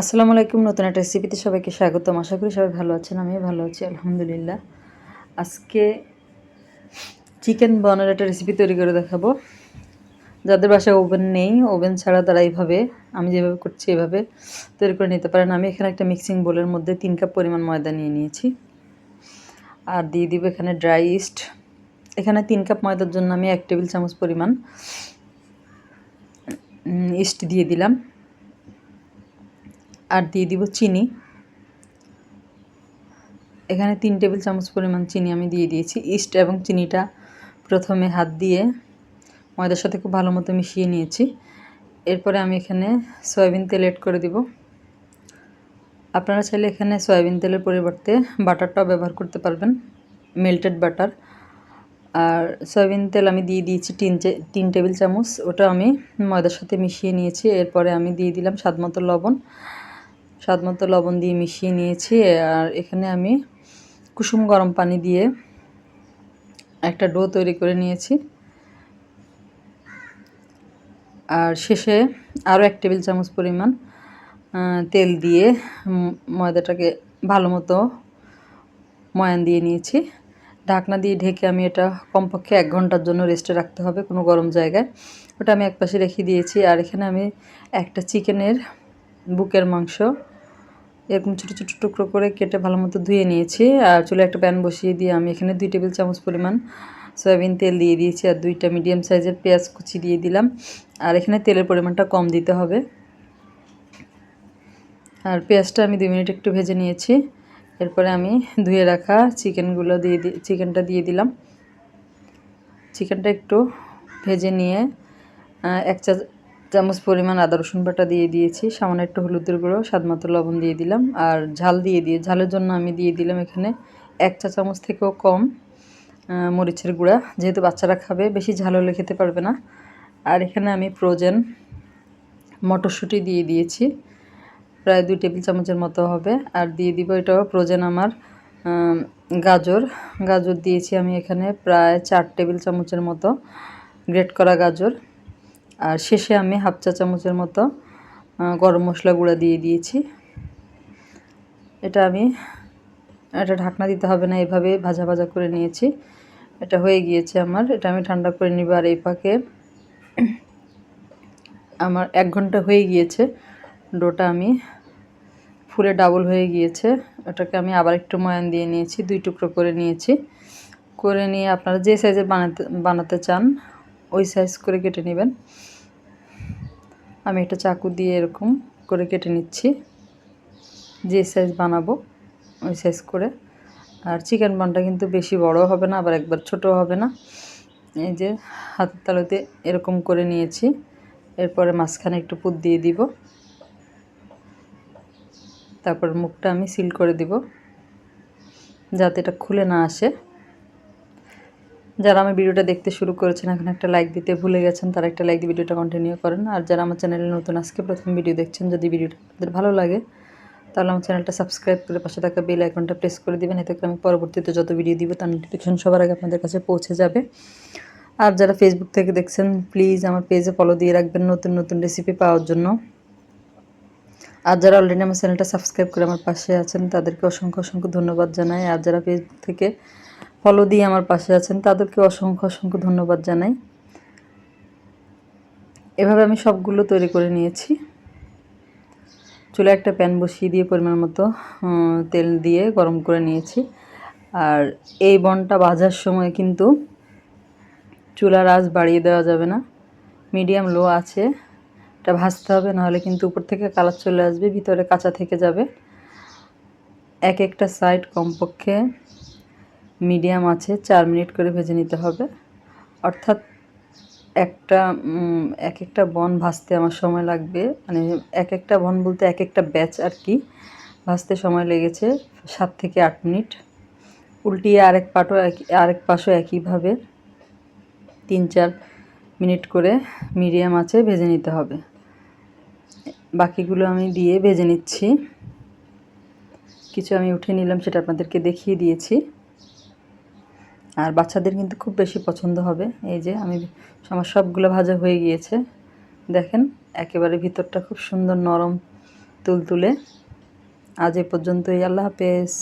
আসসালামু আলাইকুম, নতুন একটা রেসিপিতে সবাইকে স্বাগতম। আশা করি সবাই ভালো আছেন, আমিও ভালো আছি, আলহামদুলিল্লাহ। আজকে চিকেন বনের একটা রেসিপি তৈরি করে দেখাবো। যাদের বাসায় ওভেন নেই ওভেন ছাড়া তারা এইভাবে, আমি যেভাবে করছি এভাবে তৈরি করে নিতে পারেন। আমি এখানে একটা মিক্সিং বোলের মধ্যে তিন কাপ পরিমাণ ময়দা নিয়ে নিয়েছি। আর দিয়ে দিব এখানে ড্রাই ইস্ট এখানে তিন কাপ ময়দার জন্য আমি এক টেবিল চামচ পরিমাণ ইস্ট দিয়ে দিলাম। আর দিয়ে দিব চিনি। এখানে তিন টেবিল চামচ পরিমাণ চিনি আমি দিয়ে দিয়েছি। ইস্ট এবং চিনিটা প্রথমে হাত দিয়ে ময়দার সাথে খুব ভালো মতো মিশিয়ে নিয়েছি। এরপরে আমি এখানে সয়াবিন তেল এড করে দিব। আপনারা চাইলে এখানে সয়াবিন তেলের পরিবর্তে বাটারটাও ব্যবহার করতে পারবেন মেল্টেড বাটার আর সয়াবিন তেল আমি দিয়ে দিয়েছি তিন তিন টেবিল চামচ। ওটা আমি ময়দার সাথে মিশিয়ে নিয়েছি। এরপরে আমি দিয়ে দিলাম স্বাদ মতো লবণ। স্বাদ মতো লবণ দিয়ে মিশিয়ে নিয়েছি আর এখানে আমি কুসুম গরম পানি দিয়ে একটা ডো তৈরি করে নিয়েছি। আর শেষে আরও এক টেবিল চামচ পরিমাণ তেল দিয়ে ময়দাটাকে ভালো মতো ময়ান দিয়ে নিয়েছি। ঢাকনা দিয়ে ঢেকে আমি এটা কমপক্ষে এক ঘণ্টার জন্য রেস্টে রাখতে হবে কোনো গরম জায়গায়। ওটা আমি একপাশে রেখে দিয়েছি আর এখানে আমি একটা চিকেনের বুকের মাংস এরকম ছোটো ছোটো টুকরো করে কেটে ভালো মতো ধুয়ে নিয়েছি। আর চুলে একটা প্যান বসিয়ে দিয়ে আমি এখানে দুই টেবিল চামচ পরিমাণ সয়াবিন তেল দিয়ে দিয়েছি আর দুইটা মিডিয়াম সাইজের পেঁয়াজ কুচি দিয়ে দিলাম। আর এখানে তেলের পরিমাণটা কম দিতে হবে। আর পেঁয়াজটা আমি দুই মিনিট একটু ভেজে নিয়েছি। এরপরে আমি ধুয়ে রাখা চিকেনগুলো দিয়ে চিকেনটা দিয়ে দিলাম। চিকেনটা একটু ভেজে নিয়ে এক চা চামচ পরিমাণ আদা, রসুন বাটা দিয়ে দিয়েছি। সামান্য একটু হলুদের গুঁড়ো, স্বাদ মতো লবণ দিয়ে দিলাম। আর ঝাল দিয়ে দিয়ে, ঝালের জন্য আমি দিয়ে দিলাম এখানে এক চা চামচ থেকেও কম মরিচের গুঁড়া। যেহেতু বাচ্চারা খাবে, বেশি ঝাল হলে খেতে পারবে না। আর এখানে আমি ফ্রোজেন মটরশুঁটি দিয়ে দিয়েছি। প্রায় দুই টেবিল চামচের মতো হবে। আর দিয়ে দিব এটাও ফ্রোজেন আমার গাজর। গাজর দিয়েছি আমি এখানে প্রায় চার টেবিল চামচের মতো, গ্রেট করা গাজর। আর শেষে আমি হাফ চা চামচের মতো গরম মশলা গুঁড়া দিয়ে দিয়েছি। এটা আমি, এটা ঢাকনা দিতে হবে না, এভাবে ভাজা ভাজা করে নিয়েছি। এটা হয়ে গিয়েছে আমার, এটা আমি ঠান্ডা করে নিব। আর এই পাকে আমার এক ঘণ্টা হয়ে গিয়েছে, ডোটা আমি ফুলে ডাবল হয়ে গিয়েছে। ওটাকে আমি আবার একটু ময়ান দিয়ে নিয়েছি, দুই টুকরো করে নিয়েছি। করে নিয়ে আপনারা যে সাইজে বানাতে বানাতে চান ওই সাইজ করে কেটে নেবেন। আমি একটা চাকু দিয়ে এরকম করে কেটে নিচ্ছি। যে সাইজ বানাবো, ওই সাইজ করে। আর চিকেন বানটা কিন্তু বেশি বড় হবে না, আবার একবার ছোট হবে না। এই যে হাতের তালুতে এরকম করে নিয়েছি। এরপরে মাঝখানে একটু পুত দিয়ে দিব। তারপর মুখটা আমি সিল করে দিব। যাতে এটা খুলে না আসে। যারা আমার ভিডিওটা দেখতে শুরু করেছেন, এখন একটা লাইক দিতে ভুলে গেছেন, তারা একটা লাইক দিয়ে ভিডিওটা কন্টিনিউ করেন। আর যারা আমার চ্যানেলে নতুন, আজকে প্রথম ভিডিও দেখছেন, যদি ভিডিওটা আপনাদের ভালো লাগে, তাহলে আমার চ্যানেলটা সাবস্ক্রাইব করে পাশে থাকা বেল আইকনটা প্রেস করে দেবেন। এতে করে আমি পরবর্তীতে যত ভিডিও দিব, তার নোটিফিকেশন সবার আগে আপনাদের কাছে পৌঁছে যাবে। আর যারা ফেসবুক থেকে দেখছেন প্লিজ আমার পেজে ফলো দিয়ে রাখবেন নতুন নতুন রেসিপি পাওয়ার জন্য। আর যারা অলরেডি আমার চ্যানেলটা সাবস্ক্রাইব করে আমার পাশে আছেন, তাদেরকে অসংখ্য অসংখ্য ধন্যবাদ জানাই। আর যারা ফেসবুক থেকে ফলো দিয়ে আমার পাশে আছেন। তাদেরকে অসংখ্য অসংখ্য ধন্যবাদ জানাই। এভাবে আমি সবগুলো তৈরি করে নিয়েছি। চুলে একটা প্যান বসিয়ে দিয়ে পরিমাণ মতো তেল দিয়ে গরম করে নিয়েছি। আর এই বনটা ভাজার সময় কিন্তু চুলার আঁচ বাড়িয়ে দেওয়া যাবে না। মিডিয়াম লো আছে। এটা ভাজতে হবে, নাহলে কিন্তু উপর থেকে কালার চলে আসবে, ভিতরে কাঁচা থেকে যাবে। এক একটা সাইড কমপক্ষে মিডিয়াম আছে, চার মিনিট করে ভেজে নিতে হবে। অর্থাৎ একটা এক একটা বন ভাজতে আমার সময় লাগবে। মানে এক একটা বন বলতে এক একটা ব্যাচ আর কি। ভাজতে সময় লেগেছে সাত থেকে আট মিনিট। উল্টিয়ে আরেক পাটও আরেক পাশও একইভাবে তিন চার মিনিট করে মিডিয়াম আছে ভেজে নিতে হবে। বাকিগুলো আমি দিয়ে ভেজে নিচ্ছি। কিছু আমি উঠে নিলাম, সেটা আপনাদেরকে দেখিয়ে দিয়েছি। আর বাচ্চাদের কিন্তু খুব বেশি পছন্দ হবে। এই যে আমি, আমার সবগুলো ভাজা হয়ে গিয়েছে। দেখেন, একেবারে ভিতরটা খুব সুন্দর নরম, তুলতুলে। আজ এ পর্যন্তই। আল্লাহ হাফেজ।